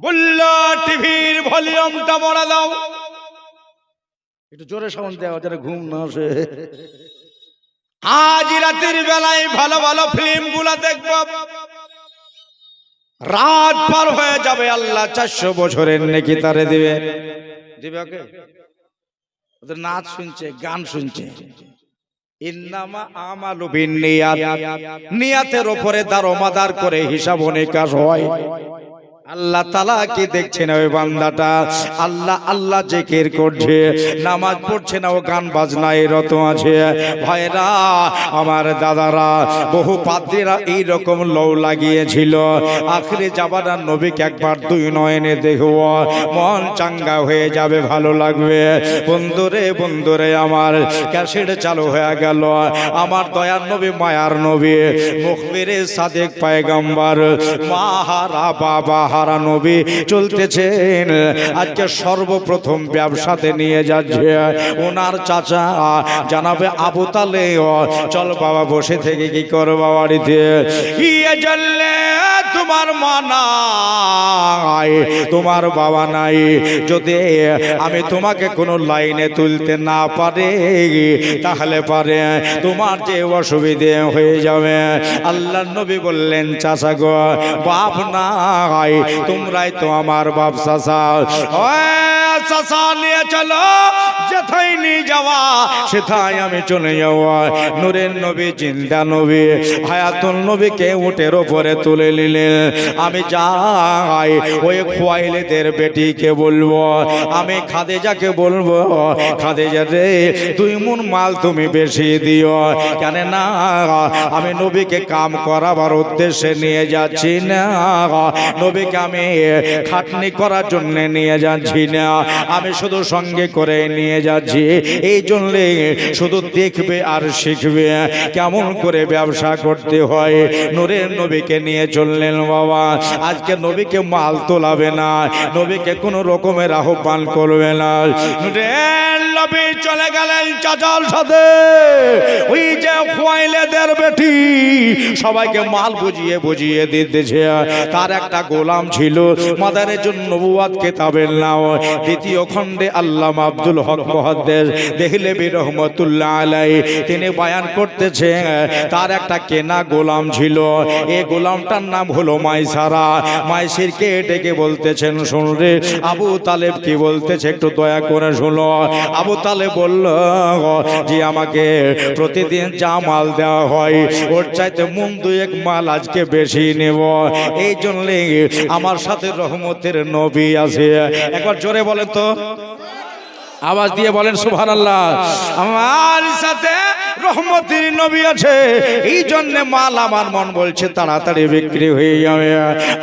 বলল টিভির ভলিউমটা বড় দাও। একটু জোরে সাউন্ড দেওয়া যেন ঘুম না আসে। আজ রাতের বেলায় ভালো ভালো ফিল্মগুলা দেখব। রাত পার হয়ে যাবে আল্লাহ চারশো বছরের নাকি তারে দিবে। দিবে ওকে? ওদের নাচ শুনছে গান শুনছে। নিয়াতের উপরে দারোমাদার করে হিসাব নিকাশ হয়। আল্লাহ তালা কি দেখছে না ওই বান্দাটা? আল্লাহ আল্লাহ যে জেকের করছে। নামাজ পড়ছে না ও গান বাজনায় রত আছে। ভাইরা, আমার দাদারা, বহু পাত্রীরা এইরকম লৌ লাগিয়েছিল। আখরে যাবার নবীকে একবার দুই নয়নে দেখব মন চাঙ্গা হয়ে যাবে, ভালো লাগবে। বন্ধুরে বন্ধুরে, আমার ক্যাসেট চালু হয়ে গেল। আমার দয়ার নবী, মায়ার নবী মুখবিরে সাদেক পায়গাম্বার, মাহারা বাবা হারা নবী চলতেছেন। আজকে সর্বপ্রথম ব্যবসাতে নিয়ে যাচ্ছে। ওনার চাচা জানাবে, আবু তালে চল বাবা, বসে থেকে কি করবা বাড়িতে? তোমার মা নাই? তোমার বাবা নাই। যদি আমি তোমাকে কোনো লাইনে তুলতে না পারে, তাহলে পারে তোমার যে অসুবিধে হয়ে যাবে। আল্লাহ নবী বললেন চাষা গো, বাপ নাই। তোমরাই তো আমার বাপ চাষা চাষা নিয়ে চলো। যেথায় নিয়ে যাওয়া সেথায় আমি চলে যাওয়া নূরের নবী চিন্তা নবী হায়াতুল নবীকে উটের ওপরে তুলে নিলেন। আমি যাই ওই খোয়াইলেদের বেটিকে বলব। আমি খাদেজাকে বলব খাদেজা রে দুই মন মাল তুমি বেশি দিও। কেন না আমি নবীকে কাম করাবার উদ্দেশ্যে নিয়ে যাচ্ছি না। নবীকে আমি খাটনি করার জন্য নিয়ে যাচ্ছি না। আমি শুধু সঙ্গে করে নিয়ে যাচ্ছি। এই জন্যে শুধু দেখবে আর শিখবে। কেমন করে ব্যবসা করতে হয়। নূরের নবীকে নিয়ে চললেন বাবা। আজকে নবীকে মাল তোলাবে না। নবীকে কোনো রকমের আহ্বান করবে না। নূরের নবী চলে গেলেন চাচার সাথে। ওই যে খোয়াইলেদের বেটি, সবাইকে মাল বুঝিয়ে বুঝিয়ে দিতেছে। তার একটা গোলাম ছিল, মাদারের জন্য নবুয়াদ কেতাবের নাও দ্বিতীয় খণ্ডে আল্লাহ আব্দুল হক মহাদ্দেশ দেখলে রহমতুল্লাহ আলাই তিনি বায়ান করতেছে তার একটা কেনা গোলাম ছিল। এই গোলামটার নাম হলো মাইসারা। মাইসিরকে ডেকে বলতেছেন শুনরে আবু তালেব কি বলতেছে, একটু দয়া করে শুনো। আবু তালেব বলল যে আমাকে প্রতিদিন যা মাল দেওয়া হয়, ওর চাইতে মুন এক মাল আজকে বেশি নেব। এই জন্যে আমার সাথে রহমতের নবী আছে। একবার জোরে বলেন তো। আওয়াজ দিয়ে বলেন সুভান আল্লাহ আমার সাথে রহমতের নবী আছে। এই জন্য মাল আমার মন বলছে, তাড়াতাড়ি বিক্রি হয়ে যাবে।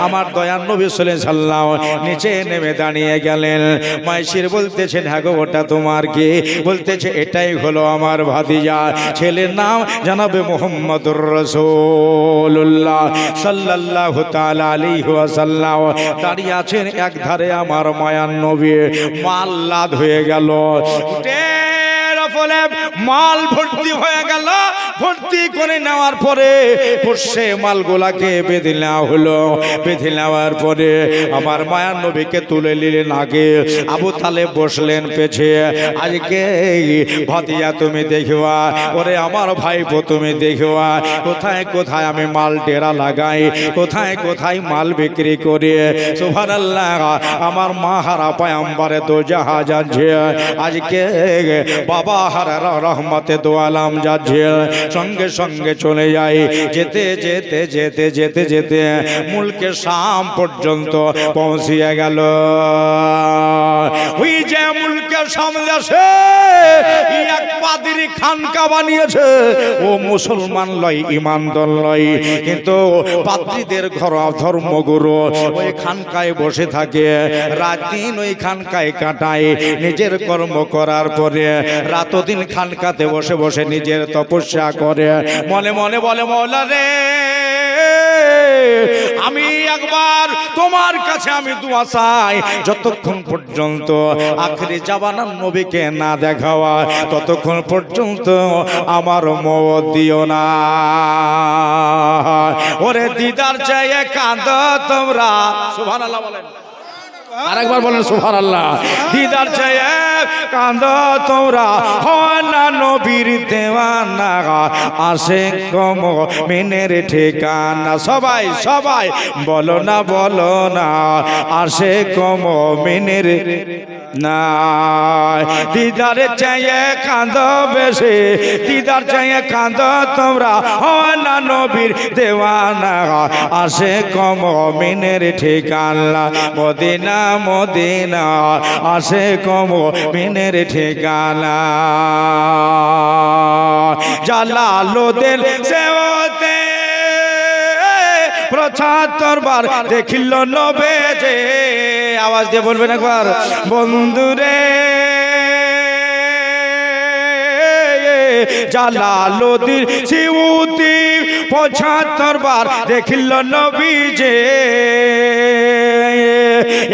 আমার দয়ার নবী চলে সাল্লাম নিচে নেমে দাঁড়িয়ে গেলেন। মাইশির বলতেছেন হ্যাঁ ওটা তোমার কি? বলতেছে, এটাই হলো আমার ভাতিজা। ছেলের নাম জানাবে মোহাম্মদুর রসুল্লাহ সাল্লাল্লাহু তাআলা আলাইহি ওয়াসাল্লাম। দাঁড়িয়ে আছেন এক ধারে আমার মায়ার নবী। মাল লাদ হয়ে গেল। উটের ফলে মাল ভর্তি হয়ে গেল। ভর্তি করে নেওয়ার পরে সে মালগুলাকে বেঁধে নেওয়া হলো। বেঁধে নেওয়ার পরে আমার মায়ার নবীকে তুলে নিলেন আগে। আবু তালে বসলেন পেছে, আজকে ভাতিয়া তুমি দেখবা, ওরে আমার ভাইপো তুমি দেখবা, কোথায় কোথায় আমি মাল ডেরা লাগাই, কোথায় কোথায় মাল বিক্রি করি? সুবহানাল্লাহ, আমার মা হারা পায়াম্বারে তো জাহাজ আছে আজকে বাবা রহমতে দোয়ালাম যাচ্ছে সঙ্গে সঙ্গে চলে যাই। যেতে যেতে যেতে যেতে যেতে মুলকে শাম পর্যন্ত পৌঁছিয়ে গেল। ওই যে মুলকের সামনে আসে এক পাদিরি খানকা বানিয়েছে। ও মুসলমান লয় ইমানদল লয়। কিন্তু পাত্রীদের ঘর ধর্মগুরু ওই খানকায় বসে থাকে। রাত দিন ওই খানকায় কাটায়। নিজের কর্ম করার পরে রাত দিন খানকাতে বসে বসে নিজের তপস্যা করে, মনে মনে বলে, মৌলা রে, আমি একবার তোমার কাছে আমি দোয়া চাই। যতক্ষণ পর্যন্ত আখরি জাবানার নবীকে না দেখাওয়া, ততক্ষণ পর্যন্ত আমার মত দিও না। ওরে দিদার চাইয়ে কাঁদ তোমরা। সুবহানাল্লাহ বলেন। আরেকবার বলেন সুফার আল্লাহ দিদার চেয়ে কান্দ তোমরা। হয় না নবীর দেওয়ানা আসে কম মিনের ঠিকানা। সবাই সবাই, বলো না বলো না আসে কম মিনের না দিদার চেয়ে কান্দ বেশি, দিদার চেয়ে কান্দ তোমরা। হয় না নবীর দেওয়ানা আসে কম মিনের ঠিকানা। মদিনা মদিনা আসে কম মিনের ঠিকানা। জালালুদ্দিন সেওতে পঁচাত্তর বার দেখিল নবে যে আওয়াজ দিয়ে বলবেন একবার, বন্ধুরে। জালালুদ্দিন সিউতি পঁচাত্তর বার দেখিল নবী যে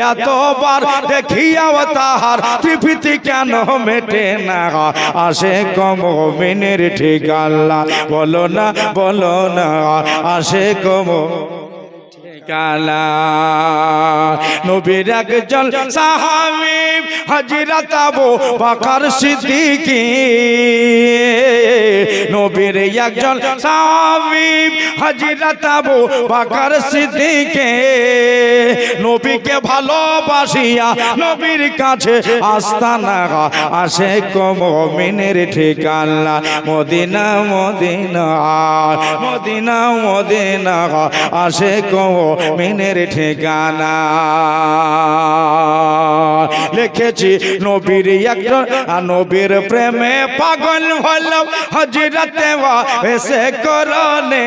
এতবার দেখিয়াও তাহার ত্রিপিতি কেন মেটে না? আসে কম মিনের ঠিকাল্লা বলো না বলো না, আসে কম কালা। নবীর একজন সাহাবি হজরত আবু বকর সিদ্দিকী। নবীর একজন সাহাবি হজরত আবু বকর সিদ্দিকী। নবীকে ভালোবাসিয়া নবীর কাছে আস্তানা আসে কম মিনের ঠিকানা। মদিনা মদিনা মদিনা মদিনা আসে কম মিনের ঠিকানা। লিখেছি নবীর একজন নবীর প্রেমে পাগল হলাম হজরতে এসে করনে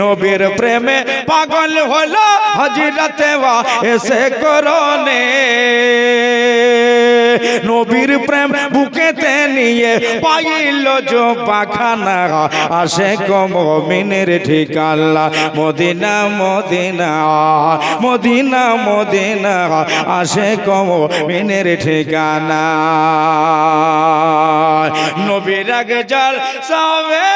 নবীর প্রেমে পাগল হলো হজরতে এসে করনে নবীর প্রেম বুকেতে নিয়ে পাইল জো পাখানা আসে কম মিনের ঠিকাল্লা মদিনা মদিনা মদিনা মদিনা আসে কম মিনের ঠিকানা। নবীর আগে জল সাবে,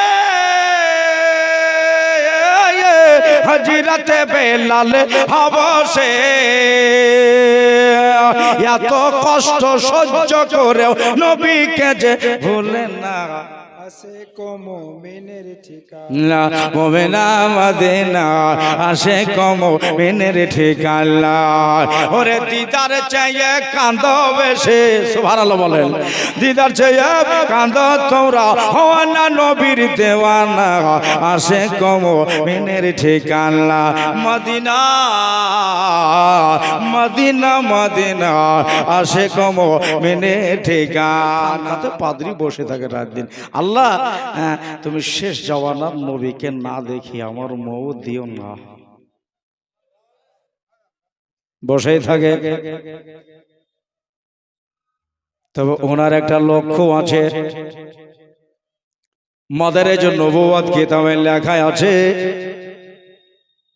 হজরতে বেলাল হবসে এত কষ্ট সহ্য করেও নবীকে যে ভুলেন না। আসে কম মেনের ঠিকানা। না মোমেনা মদিনা আসে কম মিনের ঠিকানা। ওরে দিদার চাইয়ে কান্দ বেশে সুবহানাল্লাহ বলেন। দিদার চাইয়ে কান্দ তোমরা হওয়া না নবীর দেওয়ানা। আসে কম মিনের ঠিকানা। মদিনা মদিনা মদিনা আসে কম মিনে ঠিকানা। তো পাদ্রি বসে থাকে রাত দিন। আল্লাহ হ্যাঁ, তুমি শেষ জওয়ানার নবীকে না দেখি আমার মৌ দিও না। বসেই থাকে। তবে ওনার একটা লক্ষ্য আছে। মাদারে যে নবুয়াদ কিতাবের লেখায় আছে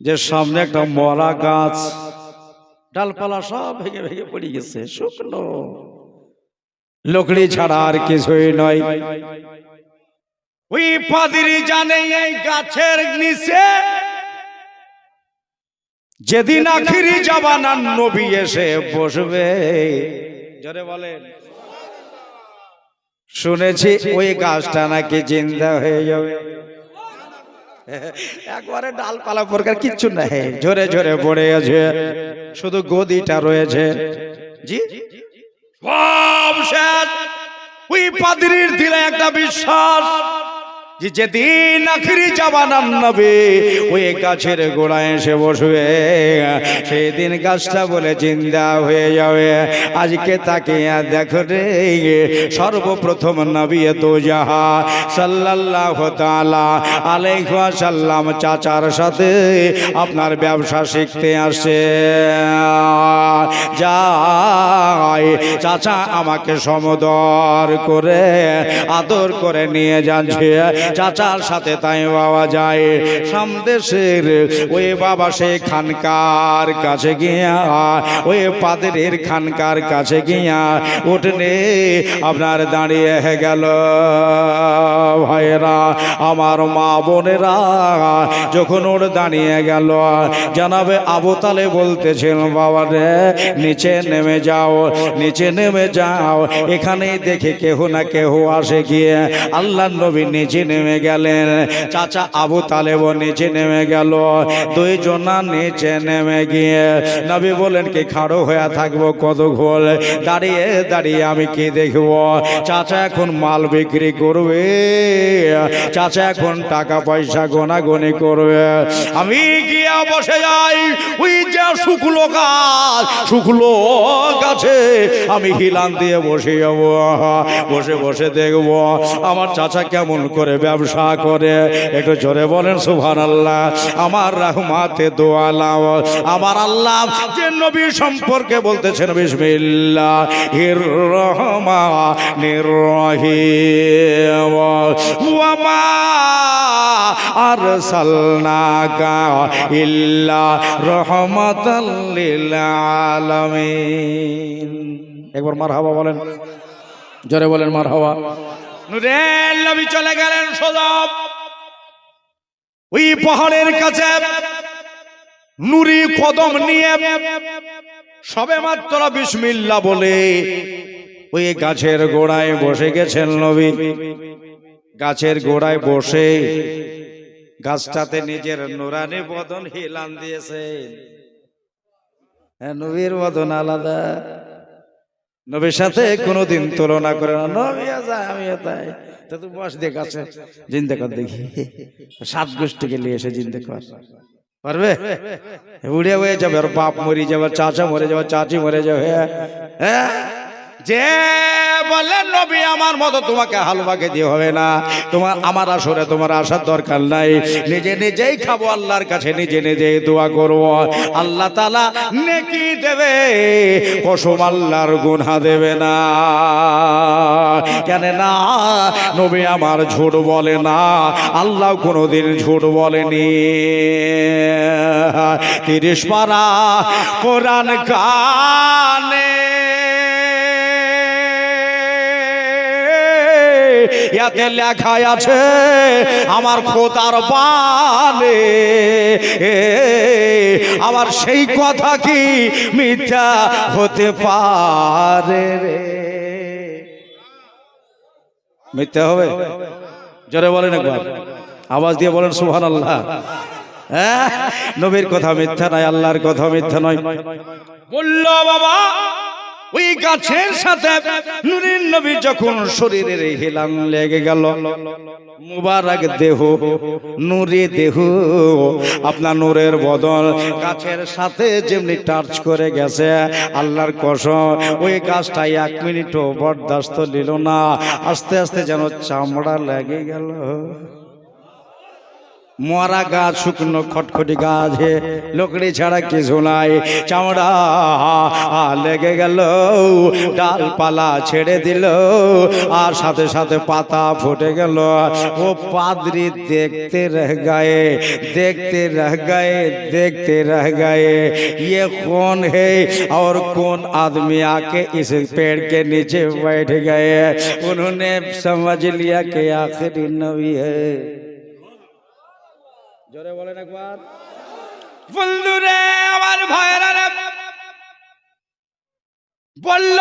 যে সামনে একটা মরা গাছ ডালপালা সব ভেঙে ভেঙে পড়ে গেছে শুকনো। লকড়ি ছাড়া আর কিছুই নয়। ওই পাদিরি জানে এই গাছের নিচে। যেদিন আখিরি জবানার নবী এসে বসবে। জোরে বলেন। শুনেছি ওই গাছটা নাকি জিন্দা হয়ে যাবে। একবারে ডালপালা প্রকার কিচ্ছু নাই। ঝরে ঝরে পড়ে আছে। শুধু গদিটা রয়েছে। জি? সব শেষ। ওই পাদ্রির দিলে একটা বিশ্বাস। যেদিন আখিরি জাবানার নবে, ওই গাছের গোড়ায় এসে বসবে। সেদিন গাছটা বলে চিন্তা হয়ে যাবে। আজকে তাকে দেখো রে, সর্বপ্রথম নবী তো যাহা। সাল্লাল্লাহ তাআলা আলাইহি সাল্লাম চাচার সাথে আপনার ব্যবসা শিখতে আসে যাই, চাচা আমাকে সমদর করে, আদর করে নিয়ে যাচ্ছে। চাচার সাথে তাই পাওয়া যায়। সামদেশের ওই বাবা সে খানকার কাছে গিয়া, ওই পাদের খানকার কাছে গিয়া উঠনে আপনার দাঁড়িয়ে গেল। ভাইয়েরা, আমার মা বোনেরা, যখন ওর দাঁড়িয়ে গেল, জানাবে আবু তালে বলতেছেন বাবা রে, নিচে নেমে যাও, নিচে নেমে যাও। এখানেই দেখে কেহ না কেহ আসে গিয়ে। আল্লাহ নবী নিচে নেমে গেলেন। চাচা আবু তালেব নিচে নেমে গেল। দুইজনা নিচে নেমে গিয়ে নবী বলেন কি খাড়ো হয়ে থাকব, কত ঘোল? দাঁড়িয়ে দাঁড়িয়ে আমি কি দেখব? চাচা এখন মাল বিক্রি করবে। চাচা এখন টাকা পয়সা গোনাগুনি করবে। আমি গিয়া বসে যাই ওই যে শুকলো গাছ শুকলো গাছে। আমি হিলান দিয়ে বসে যাব। বসে বসে দেখব। আমার চাচা কেমন করে ব্যবসা করে। একটু জোরে বলেন সুভান আল্লাহ আমার রাহমাতে দোয়ালাম আমার আল্লাহ যে নবী সম্পর্কে বলতেছেন, বিসমিল্লাহ। হির রহমা। নিরহিম ওয়ামা আরসালনাকা ইল্লা রহমাতাল লিল আলামিন। একবার মারহাবা বলেন। জোরে বলেন মারহাবা। নুরের নবী চলে গেলেন সোজা ওই পাহাড়ের কাছে নুরি কদম নিয়ে সবে মাত্র বিসমিল্লা বলে ওই গাছের গোড়ায় বসে গেছেন নবী। গাছের গোড়ায় বসে গাছটাতে নিজের নুরানি বদন হিলান হ্যাঁ, নবীর বদন আলাদা। নবীর সাথে কোনোদিন তুলনা করে না। নবী যায় আমি তাই তো তুই বস দেখ আছে। জিন্দে কর দেখি। সাত গোষ্ঠীকে নিয়ে এসে জিন্দে কর। পারবে? উড়ে হয়ে যাবে আর বাপ মরে যাবে চাচা মরে যাবে চাচি মরে যাবে। হ্যাঁ? যে বলে, নবী, আমার মতো তোমাকে হালুয়াকে দিয়ে হবে না। তোমার, আমার আসরে তোমার আসার দরকার নাই। নিজে নিজেই খাব আল্লাহর কাছে, নিজে নিজেই দোয়া করব। আল্লাহ তালা নেকি দেবে কসম আল্লাহর গুনহা দেবে না। কেন না নবী আমার ঝুট বলে না, আল্লাহ কোনোদিন ঝুট বলেনি। তিরিশ পারা কোরআন কানে ইয়াতে লেখা আছে, আমার খোদার বানে আমার সেই কথা কি মিথ্যা হতে পারে রে? মিথ্যা হবে? জোরে বলেন একবার। আওয়াজ দিয়ে বলেন সুহান আল্লাহ হ্যাঁ নবীর কথা মিথ্যা নয়, আল্লাহর কথা মিথ্যা নয়। বলল, বাবা ওই গাছের সাথে নুরিন নবী যখন শরীরের হেলান লেগে গেল, মুবারক দেহ, নুরি দেহ আপনার নূরের বদল গাছের সাথে যেমনি টাচ করে গেছে, আল্লাহর কসম, ওই গাছটা এক মিনিটও বরদাস্ত নিল না, আস্তে আস্তে যেন চামড়া লেগে গেল। মরা গাছ শুকনো খটখটি গাছ হে লোকড়ি ছাড়া কিছু নাই চামড়া লেগে গেল ডালপালা ছেড়ে দিল আর সাথে সাথে পাতা ফুটে গেল ও পাদরি দেখতে রহ গায়ে দেখতে रह गए देखते रह गए ये कौन है और कौन आदमी आके इस पेड़ के नीचे बैठ गए उन्होंने समझ लिया कि आखिरी नबी है জোরে বলেন একবার। বন্ধুরে, আমার ভাইয়েরা বলল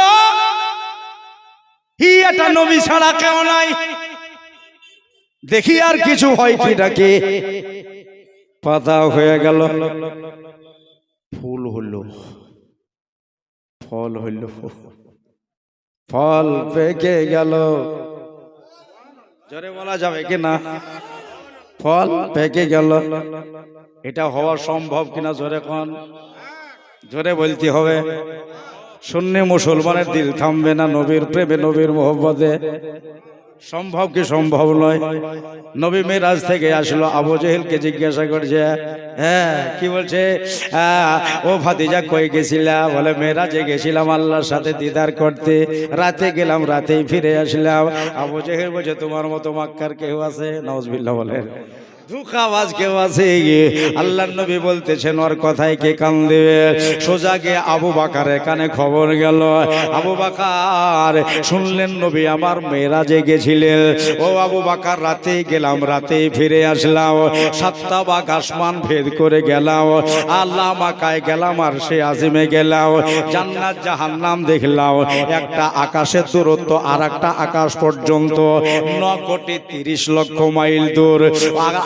হি এটা নবী ছাড়া কেউ নাই। দেখি আর কিছু হয় কি ডাকে পাতা হয়ে গেল। ফুল হইল। ফল হইল। ফল পেকে গেল। জোরে বলা যাবে কি না? ফল পেকে গেল। এটা হওয়া সম্ভব কিনা জোরে কন? জোরে বলতে হবে। শূন্য মুসলমানের দিল থামবে না নবীর প্রেমে নবীর মোহব্বতে। সম্ভব কি সম্ভব নয়? নবী মেরাজ থেকে আসলো, আবু জেহেলকে জিজ্ঞাসা করছে হ্যাঁ কি বলছে? ও ভাতিজা কয়ে গেছিলা? বলে, মেরাজে গেছিলাম আল্লাহর সাথে দিদার করতে। রাতে গেলাম, রাতেই ফিরে আসলাম। আবু জেহেল বলছে, তোমার মতো মাক্কার কেউ আছে? নওয়াজ বলে নবী বলতেছেন, ওর কথায় কে সোজা আবু খবর আবু বাকার শুনলেন, নবী, আমার গেছিলেন ও আবু বাকার গেলাম ফিরে আসলাম। সাতটা আসমান ভেদ করে গেলাম। আল্লাহ মাকায় গেলাম আর সে আজিমে গেলাম। জান্নাত জাহান্নাম দেখলাম। একটা আকাশের দূরত্ব আর একটা আকাশ পর্যন্ত। ন কোটি তিরিশ লক্ষ মাইল দূর।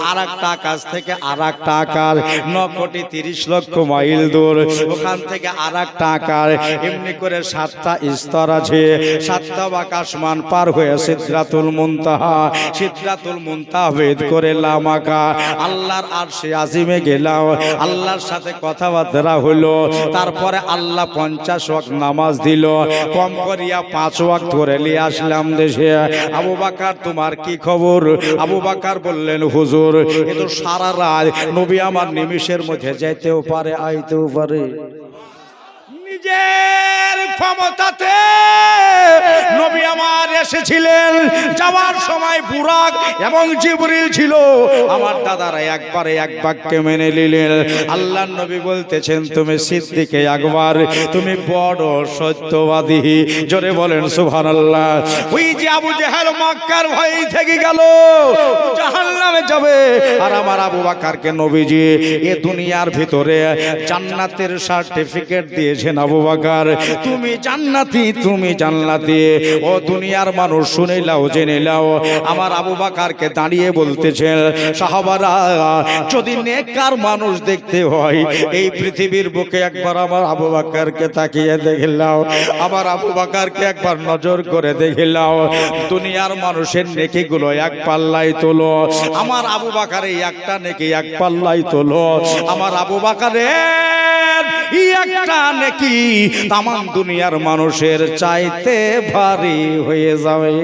আর একটা আকাশ থেকে আর একটা আকার। ন কোটি তিরিশ লক্ষ মাইল দূর। ওখান থেকে আর একটা আকার। এমনি করে সাতটা স্তর আছে। সাতটা আকাশমান পার হয়ে সিদ্ধাতুল মুনতাহা। সিদ্ধাতুল মুনতাহা ভেদ করে লামাকা আল্লাহর আর সে আজিমে গেলাম। আল্লাহর সাথে কথাবার্তা হলো। তারপরে আল্লাহ পঞ্চাশ ওয়াক্ত নামাজ দিল। কম করিয়া পাঁচ ওয়াক্ত করে নিয়ে আসলাম দেশে। আবু বাকার, তোমার কি খবর? আবু বাকার বললেন, হুজুর এ তো সারা রাত নবী আমার নিমিষের মধ্যে যাইতেও পারে আইতেও পারে। নিজের ক্ষমতাতে নবী আমার এসেছিলেন যাওয়ার সময় বুরাক এবং জিবরিল ছিল। আমার দাদারা একবারে এক বাক্যে মেনে নিলেন আল্লাহ নবী বলতেছেন তুমি সিদ্দিকে একবার তুমি বড় সত্যবাদী। জোরে বলেন সুবহানাল্লাহ। ওই যে আবু জেহেল মক্কার ভয় থেকে গেল। জাহান্নামে যাবে। আর আমার আবু বাকারকে নবীজি, এ দুনিয়ার ভিতরে জান্নাতের সার্টিফিকেট দিয়েছেন আবু বাকার। তুমি জান্নাতি তুমি জান্নাতি। ও দুনিয়ার মানুষ, শুনে লাও জেনে লাও আমার আবু বাকারকে দাঁড়িয়ে বলতেছেন, সাহাবারা, যদি নেকার মানুষ দেখতে হয়, এই পৃথিবীর বুকে একবার আমার আবু বাকারকে তাকিয়ে দেখিলাও আমার আবু বাকারকে একবার নজর করে দেখিলাও দুনিয়ার মানুষের নেকিগুলো এক পাল্লাই তোলো। আমার আবু বাকারে একটা নেকি, এক পাল্লাই তোলো। আমার আবু বাকারের এই একটা নেকি, তামাম দুনিয়ার মানুষের চাইতে ভারী হয়ে যাবে।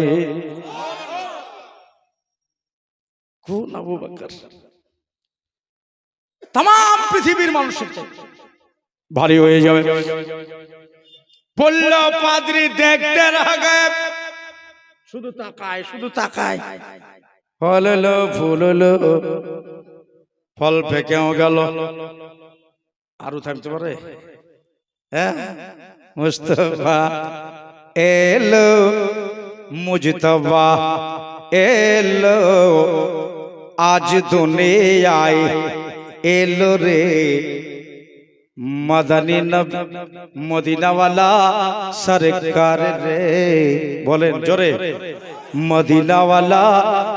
কোন আবু বাকার? তাম পৃথিবীর মানুষের ভারী হয়ে যাবে। বলল পাদ্রি দেখতে শুধু তাকায় শুধু তাকায়। ফল হলো ফুল ফল ফেকেও গেল। আরও থাকতে পারে? হ্যাঁ? মুস্তফা এলো, মুজতবা এলো, আজ দুনিয়ায় এলো রে। মদনী নব, মদিনাওয়ালা সরকার রে। বলেন, জোরে। মদিনাওয়ালা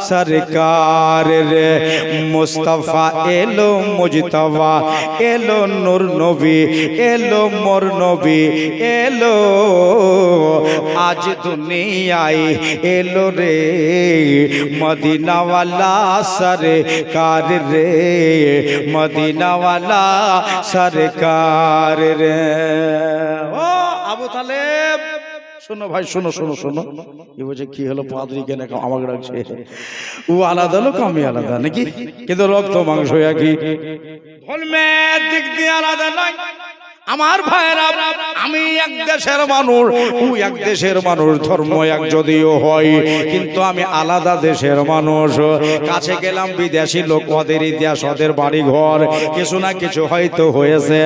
সরকার রে। মুস্তফা এলো মুজতবা, এলো নূর নবী, এলো মোর নবী, এলো আজ দুনিয়ায় এলো রে। মদিনাওয়ালা সরকার রে, মদিনাওয়ালা সরকার রে। ও আবু তালেব। শোনো ভাই, শোনো শোনো শোনো। এ বলছে, কি হলো পাদরি কেন আমাকে ডাকছে? ও আলাদা লোক, আমি আলাদা, নাকি? কিন্তু রক্ত মাংস একই। ধর্মের দিক দিয়ে আলাদা নয়। আমার ভাইরা আমি এক দেশের মানুষ, ও এক দেশের মানুষ ধর্ম এক যদিও হয়, কিন্তু আমি আলাদা দেশের মানুষ। কাছে গেলাম বিদেশি লোক, ওদের ইতিহাস, ওদের বাড়ি ঘর কিছু না কিছু হয়তো হয়েছে।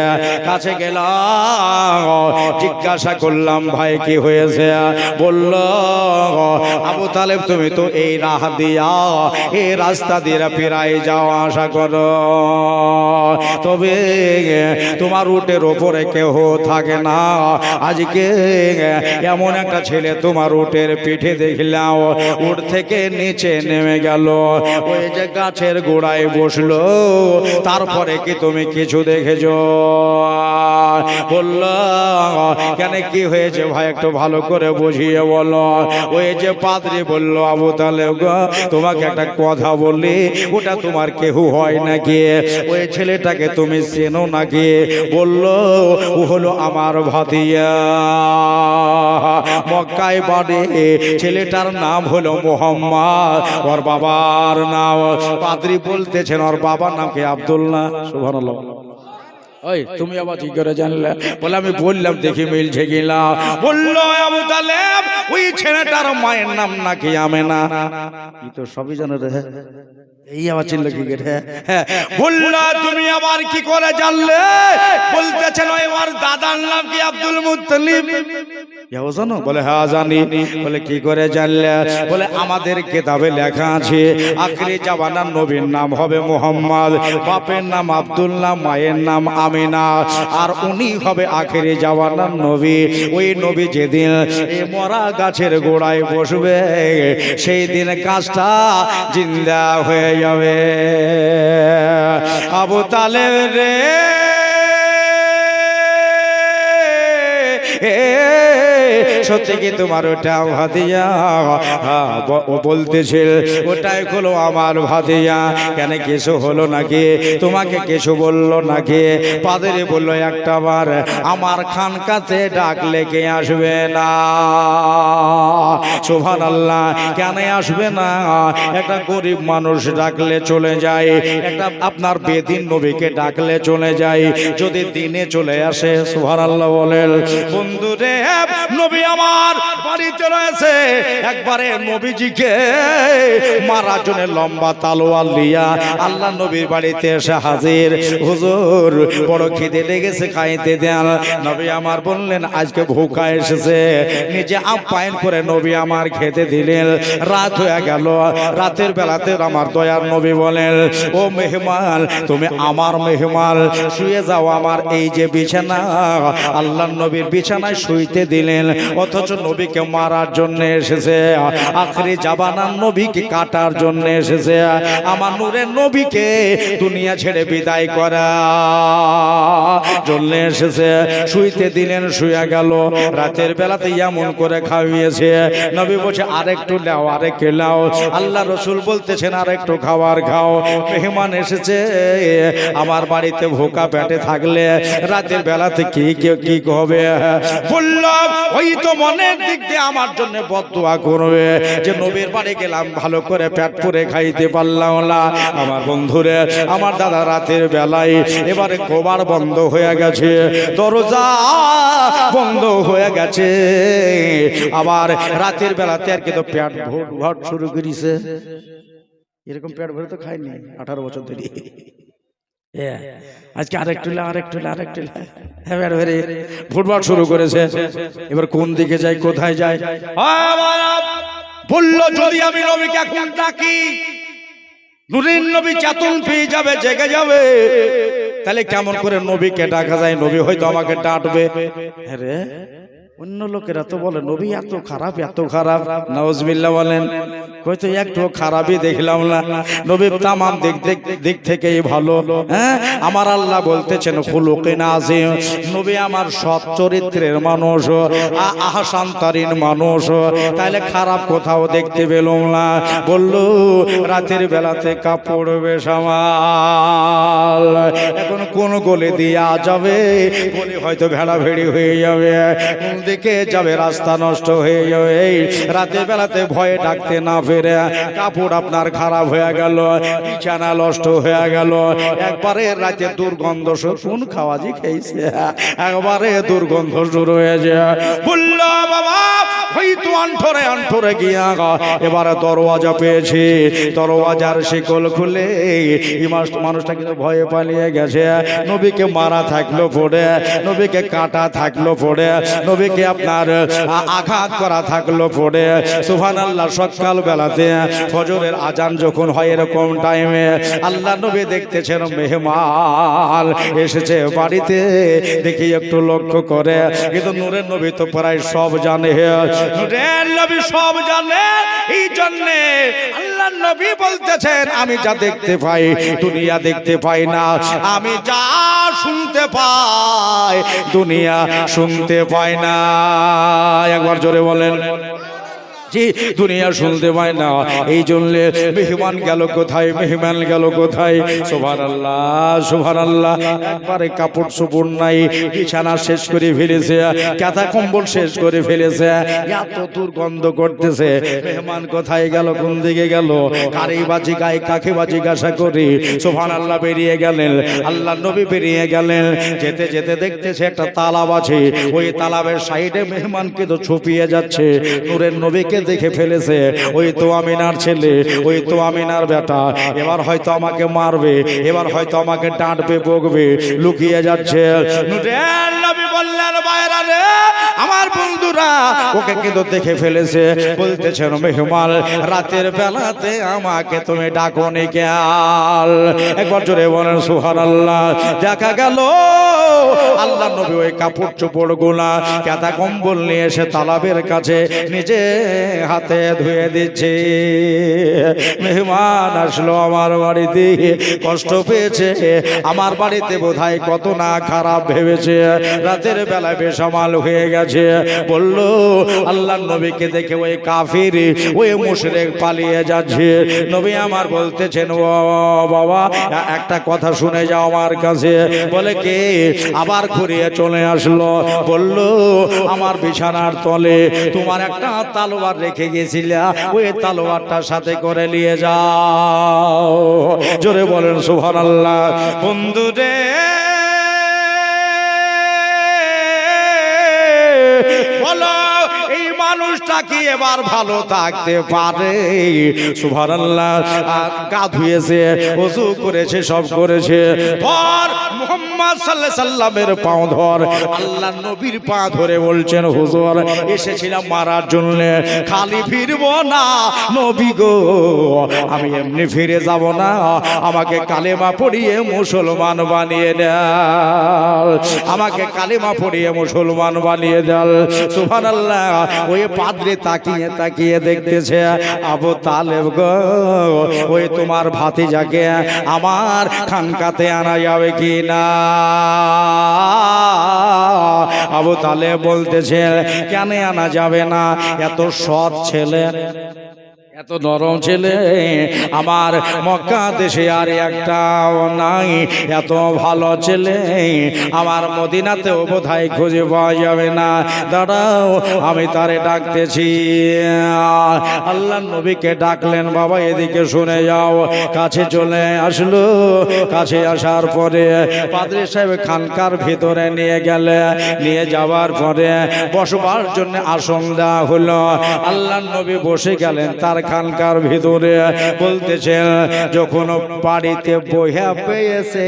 কাছে গেলাম, জিজ্ঞাসা করলাম, ভাই, কি হয়েছে? বলল, আবু তালেব, তুমি তো এই রাহা দিয়া, এই রাস্তা দিয়ে ফেরাই যাওয়া আশা করো। তবে তোমার উটের ওপরে কেউ থাকে না। আজকে এমন একটা ছেলে তোমার উটের পিঠে দেখলাম, উট থেকে নিচে নেমে গেল। ওই যে গাছের গোড়ায় বসল, তারপরে কি তুমি কিছু দেখেছ? বলল, কেন কি হয়েছে ভাই, একটু ভালো করে বুঝিয়ে বলো। ওই যে পাদ্রি বলল, আবু তাহলে তোমাকে একটা কথা বললি ওটা তোমার কেহ হয় নাকি? ওই ছেলেটাকে তুমি চেনো নাকি বলল, ও হলো আমার ভাতিয়া। মক্কায় বাড়ি ছেলেটার নাম হলো মোহাম্মদ। ওর বাবার নাম পাদ্রি বলতেছেন, ওর বাবার নাম কি আব্দুল্লাহ? সুবহানাল্লাহ। ওই তুমি আবার কি করে জানলে? বলে আমি বললাম দেখি মিলছে কিনা। বলল আবু তালেব ওই ছেলেটার মায়ের নাম নাকি আমেনা। ই তো সবই জানো রে। এই আবার চিনল কি করে? হ্যাঁ তুমি আবার কি করে জানলে? বলতেছেন ওই আমার দাদার নাম কি আব্দুল মুত্তালিব? জানো বলে হ্যাঁ জানি। বলে কি করে জানলে? বলে আমাদের কেতাবে লেখা আছে আখরি জাবানার নবীর নাম হবে মোহাম্মদ বাপের নাম আব্দুল্লাহ মায়ের নাম আমিনা আর উনি হবে আখেরি জাবানার নবী। ওই নবী যেদিন এই মরা গাছের গোড়ায় বসবে সেই দিন কাজটা জিন্দা হয়ে যাবে। আবু তালেব রে সত্যি কি তোমার ওটা ভাতিয়া? ও বলতেছিল, ওটাই হলো আমার ভাতিয়া। কেন কিছু হলো নাকি? তোমাকে কিছু বলল নাকি? পাদরে বলল, একটা বার আমার খানকাতে ডাকলে কে আসবে না? সোভান আল্লাহ কেন আসবে না? একটা গরিব মানুষ ডাকলে চলে যায়, একটা আপনার বেদিন নবীকে ডাকলে চলে যায়, যদি দিনে চলে আসে সোহান আল্লাহ বলেন। বন্ধু রে নবী আমার বাড়িতে রয়েছে একবারে নবীজিকে মারার জন্য লম্বা তালোয়ার লিয়া আল্লাহ নবীর বাড়িতে এসে হাজির। হুজুর, বড় খিদে লেগেছে, খাইতে দেন। নবী আমার বললেন, আজকে ভুকা এসেছে। নিজে আপ্যায়ন করে নবী আমার খেতে দিলেন। রাত হয়ে গেল। রাতের বেলাতে আমার দয়ার নবী বলেন, ও মেহমান, তুমি আমার মেহমান, শুয়ে যাও আমার এই যে বিছানা। আল্লাহ নবীর বিছানায় শুইতে দিলেন। অথচ নবীকে মারার জন্য এসেছে, আখরি জাবানার নবীকে কাটার জন্য এসেছে, আমার নূরের নবীকে দুনিয়া ছেড়ে বিদায় করা জন্য এসেছে। শুইতে দিলেন শুয়ে গেল, রাতের বেলাতে এমন করে খাওয়িয়েছে নবী বলছে, আরেকটু নাও আরেকটু নাও। আল্লাহ রসুল বলতেছেন, আরেকটু খাওয়ার খাও। মেহমান এসেছে, আমার বাড়িতে ভোকা পেটে থাকলে রাতের বেলাতে কি, কি- হবে? বললাম ওই তো মনের দিক দিয়ে আমার জন্য বদুয়া করবে। যে নবীর বাড়ি গেলাম, ভালো করে পেট পুরে খাইতে পারলাম না। আমার বন্ধুরে, আমার দাদা রাতের বেলায় এবারে গোবার বন্ধ হয়ে গেছে। দরজা বন্ধ হয়ে গেছে। আবার রাতের বেলাতে আর কিন্তু প্যাট ভোট ভট শুরু করিছে। এরকম পেট ভরে তো খাইনি, আঠারো বছর ধরে। আজকে আরেকটু আরেকটু আরেকটু এবার ভরে ফুটবল শুরু করেছে। এবার কোন দিকে যায় কোথায় যায়? বলল যদি আমি নবীকে এখন ডাকি। নুরিন নবী চেতন পেয়ে যাবে জেগে যাবে। তাহলে কেমন করে নবীকে ডাকা যায়? নবী হয়তো আমাকে ডাকবে। হ্যাঁ অন্য লোকেরা তো বলে নবী এত খারাপ এত খারাপ। নওয়াজবিল্লা বলেন হয়তো একটু খারাপই দেখলাম না। নবী তামাম দিক দিক থেকেই ভালো হ্যাঁ? আমার আল্লাহ বলতেছেন খুলুকে নাজিম। নবী আমার সৎ চরিত্রের মানুষ আহসান্তারিন মানুষ। তাইলে খারাপ কোথাও দেখতে পেলাম না। বলল রাতের বেলাতে কাপড় বেশ আমার এখন কোন গলে দিয়া যাবে? গলি হয়তো ভেড়া ভেড়ি হয়ে যাবে। দিকে যাবে, রাস্তা নষ্ট হয়ে যাবে। রাতের বেলাতে ভয়ে ডাকতে না ফেরে। কাপড় আপনার খারাপ হয়ে গেল, বিছানা নষ্ট হয়ে গেল। একবারে রাতে দুর্গন্ধ কোন খাওয়াজি খেয়েছে? একবারে দুর্গন্ধ শুরু হয়েছে। বলল, বাবা আন্ঠরে আন্ঠরে গিয়া এবারে দরওয়াজা পেয়েছি। দরওয়াজার শিকল খুলে মানুষটা কিন্তু ভয়ে পালিয়ে গেছে। নবীকে মারা থাকল পড়ে, নবীকে কাটা থাকল পড়ে, নবীকে দিকে আপনার আঘাত করা থাকল পড়ে সুফান আল্লাহ সকাল বেলাতে ফজরের আজান যখন হয় এরকম টাইমে আল্লাহ নবী দেখতেছেন, মেহমান এসেছে বাড়িতে। দেখি একটু লক্ষ্য করে, কিন্তু নূরের নবী তো প্রায় সব জানে। নূরের নবী সব জানে, এই জন্যে আল্লাহ নবী বলতেছেন, আমি যা দেখতে পাই, দুনিয়া দেখতে পাই না। আমি যা শুনতে পাই, দুনিয়া শুনতে পাই না। একবার জোরে বলেন। জি দুনিয়া শুনতে পায় না। এই জন্য মেহমান গেল কোথায়, মেহমান গেল কোথায়? সোভার আল্লাহ সোভার আল্লাহ একবারে কাপড় চোপড় নাই, বিছানা শেষ করে ফেলেছে, কাঁথা কম্বল শেষ করে ফেলেছে, এত দুর্গন্ধ করতেছে। মেহমান কোথায় গেল, কোন দিকে গেল? কারে বাজি গায়ে, কাকে বাজি গাছা করি? সোভান আল্লাহ বেরিয়ে গেলেন। আল্লাহ নবী বেরিয়ে গেলেন। যেতে যেতে দেখতেছে একটা তালাব আছে। ওই তালাবের সাইডে মেহমানকে তো ছুপিয়ে যাচ্ছে। নূরের নবীকে দেখে ফেলেছে ওই তো আমিনার ছেলে ওই তো আমিনার বেটা। এবার হয়তো আমাকে মারবে এবার হয়তো আমাকে ডাঁটবে বকবে লুকিয়ে যাচ্ছে। নবী বললেন বাইরা রে আমার বন্ধুরা ওকে কিন্তু দেখে ফেলেছে। বলতেছেন মেহমান রাতের বেলাতে আমাকে তুমি ডাকো নি গেল একবার জোরে বলেন সুহার আল্লাহ দেখা গেল আল্লাহ নবী ওই কাপড় চোপড়গুলা কেতা কম্বল নিয়ে এসে তালাবের কাছে নিজে হাতে ধুয়ে দিচ্ছে। মেহমান আসলো আমার বাড়িতে, কষ্ট পেয়েছে। আমার বাড়িতে বোধহয় কত না খারাপ ভেবেছে। রাতের বেলায় বেসামাল হয়ে গেছে। বলল, আল্লাহ নবীকে দেখে ওই কাফির, ওই মুশরেক পালিয়ে যাচ্ছে। নবী আমার বলতেছেন, ও বাবা, একটা কথা শুনে যাও আমার কাছে। বলে কে? আবার ঘুরিয়ে চলে আসলো। বলল, আমার বিছানার তলে তোমার একটা তালোয়ার রেখে গেছিলা ওই তালোয়ারটা সাথে করে নিয়ে যাও। জোরে বলেন সুভান আল্লাহ বন্ধু এবার ভালো থাকতে পারে। আর গা ধুয়েছে ওযু করেছে, সব করেছে। আমাকে কালেমা পড়িয়ে মুসলমান বানিয়ে দেয় আমাকে কালেমা পড়িয়ে মুসলমান বানিয়ে দেয় সুবহান আল্লাহ ওই পাদ্রে তাকিয়ে তাকিয়ে দেখতেছে আবু তালেব গো, ওই তোমার ভাতি ভাতিজাকে আমার খানকাতে আনা যাবে কি না আবু তালেব বলতেছে, কেন আনা যাবে না? এত সৎ ছেলে। এত নরম ছেলে, আমার মক্কা দেশে আর একটাও নাই। এত ভালো ছেলে, আমার মদিনাতেও বোধহয় খুঁজে পাওয়া যাবে না। দাঁড়াও, আমি তারে ডাকতেছি। আল্লাহ নবীকে ডাকলেন, বাবা, এদিকে শুনে যাও। কাছে চলে আসলো। কাছে আসার পরে পাদ্রী সাহেব খানকার ভিতরে নিয়ে গেলে। নিয়ে যাওয়ার পরে বসবার জন্য আসন দেওয়া হলো। আল্লাহ নবী বসে গেলেন, তার খানকার ভিতরে বলতেছেন যখন বাড়িতে বইয়া পেয়েছে